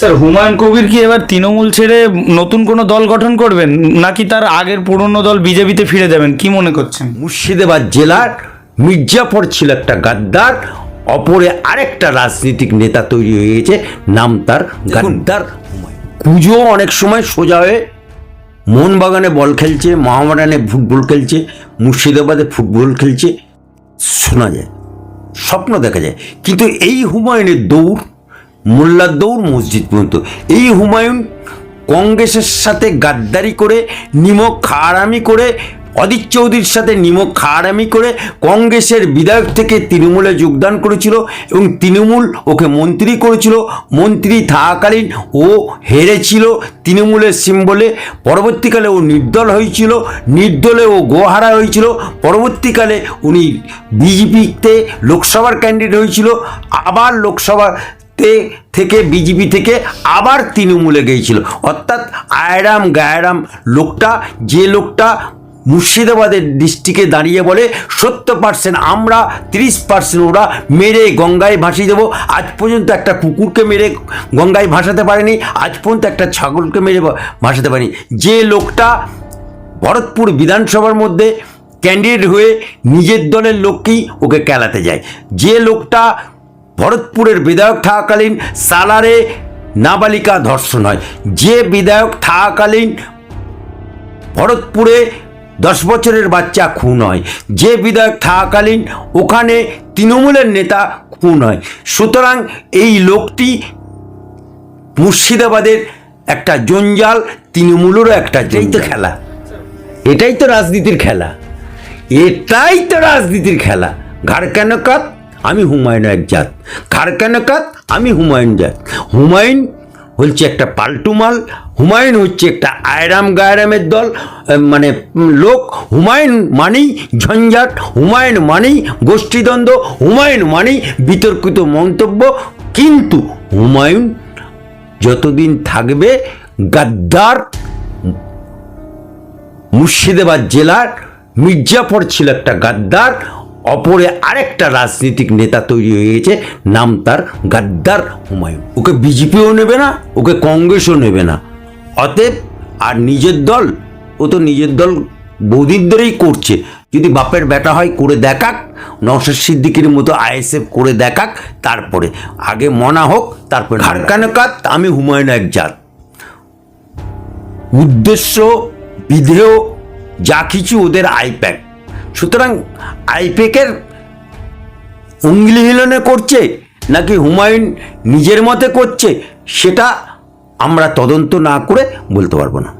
Sir Humayun Kabir কি এবার তৃণমূল ছেড়ে নতুন কোনো দল গঠন করবেন? নাকি তার আগের পুরনো দল বিজেপিতে ফিরে যাবেন? কি মনে করছেন? মুর্শিদাবাদ জেলার মির্জাফর ছিল একটা গাদ্দার অপরে আরেকটা রাজনৈতিক নেতা তৈরি হয়ে গেছে নাম তার গাদ্দার পুজো অনেক সময় সোজা হয়ে মোহনবাগানে বল খেলছে মহামারানে ফুটবল খেলছে মুর্শিদাবাদে ফুটবল খেলছে শোনা যায় স্বপ্ন দেখা যায়। কিন্তু এই হুমায়ুনের দৌড় মোল্লার দৌড় মসজিদ পর্যন্ত। এই হুমায়ুন কংগ্রেসের সাথে গাদ্দারি করে, নিমক খাড়ামি করে, অদিত চৌধুরীর সাথে নিমক খাড়ামি করে কংগ্রেসের বিধায়ক থেকে তৃণমূলে যোগদান করেছিল এবং তৃণমূল ওকে মন্ত্রী করেছিল। মন্ত্রী থাকাকালীন ও হেরেছিল তৃণমূলের সিম্বলে। পরবর্তীকালে ও নির্দল হয়েছিল, নির্দলে ও গোহারা হয়েছিল। পরবর্তীকালে উনি বিজেপিতে লোকসভার ক্যান্ডিডেট হয়েছিল। আবার লোকসভা তে থেকে বিজেপি থেকে আবার তৃণমূলে গিয়েছিল। অর্থাৎ আয়রাম গায়রাম লোকটা, যে লোকটা মুর্শিদাবাদের ডিস্ট্রিক্টে দাঁড়িয়ে বলে, সত্তর পার্সেন্ট আমরা, তিরিশ পার্সেন্ট ওরা মেরে গঙ্গায় ভাসিয়ে দেবো। আজ পর্যন্ত একটা কুকুরকে মেরে গঙ্গায় ভাসাতে পারেনি, আজ পর্যন্ত একটা ছাগলকে মেরে ভাসাতে পারেনি। যে লোকটা ভরতপুর বিধানসভার মধ্যে ক্যান্ডিডেট হয়ে নিজের দলের লোককেই ওকে খেলাতে যায়। যে লোকটা ভরতপুরের বিধায়ক থাকাকালীন সালারে নাবালিকা ধর্ষণ হয়। যে বিধায়ক থাকাকালীন ভরতপুরে দশ বছরের বাচ্চা খুন হয়। যে বিধায়ক থাকাকালীন ওখানে তৃণমূলের নেতা খুন হয়। সুতরাং এই লোকটি মুর্শিদাবাদের একটা জঞ্জাল তৃণমূলেরও একটা এটাই তো খেলা। এটাই তো রাজনীতির খেলা। এটাই তো রাজনীতির খেলা। ঘাড় কেন কাত আমি হুমায়ুন এক জাত। ঘাড় কাত? আমি হুমায়ুন জাত। হুমায়ুন হচ্ছে একটা পাল্টু মাল, হুমায়ুন হচ্ছে একটা আয়রাম গায়রামের দল মানে লোক। হুমায়ুন মানেই ঝঞ্ঝাট, হুমায়ুন মানেই গোষ্ঠীদ্বন্দ্ব, হুমায়ুন মানেই বিতর্কিত মন্তব্য। কিন্তু হুমায়ুন যতদিন থাকবে গাদ্দার, মুর্শিদাবাদ জেলার মির্জাফর ছিল একটা গাদ্দার অপরে আরেকটা রাজনৈতিক নেতা তৈরি হয়ে গেছে নাম তার গাদ্দার হুমায়ুন। ওকে বিজেপিও নেবে না ওকে কংগ্রেসও নেবে না। অতএব আর নিজের দল ও তো নিজের দল বৌদির ধরেই করছে। যদি বাপের বেটা হয় করে দেখাক নওশাদ সিদ্দিকির মতো আইএসএফ করে দেখাক তারপরে। আগে মনা হোক তারপরে হারকানকাত আমি হুমায়ুন এক জাত। উদ্দেশ্য বিধেয় যা কিছু ওদের আইপ্যাক সুতরাং আইপেকের উঙ্গলি হিলনে করছে নাকি হুমায়ুন নিজের মতে করছে, সেটা আমরা তদন্ত না করে বলতে পারব না।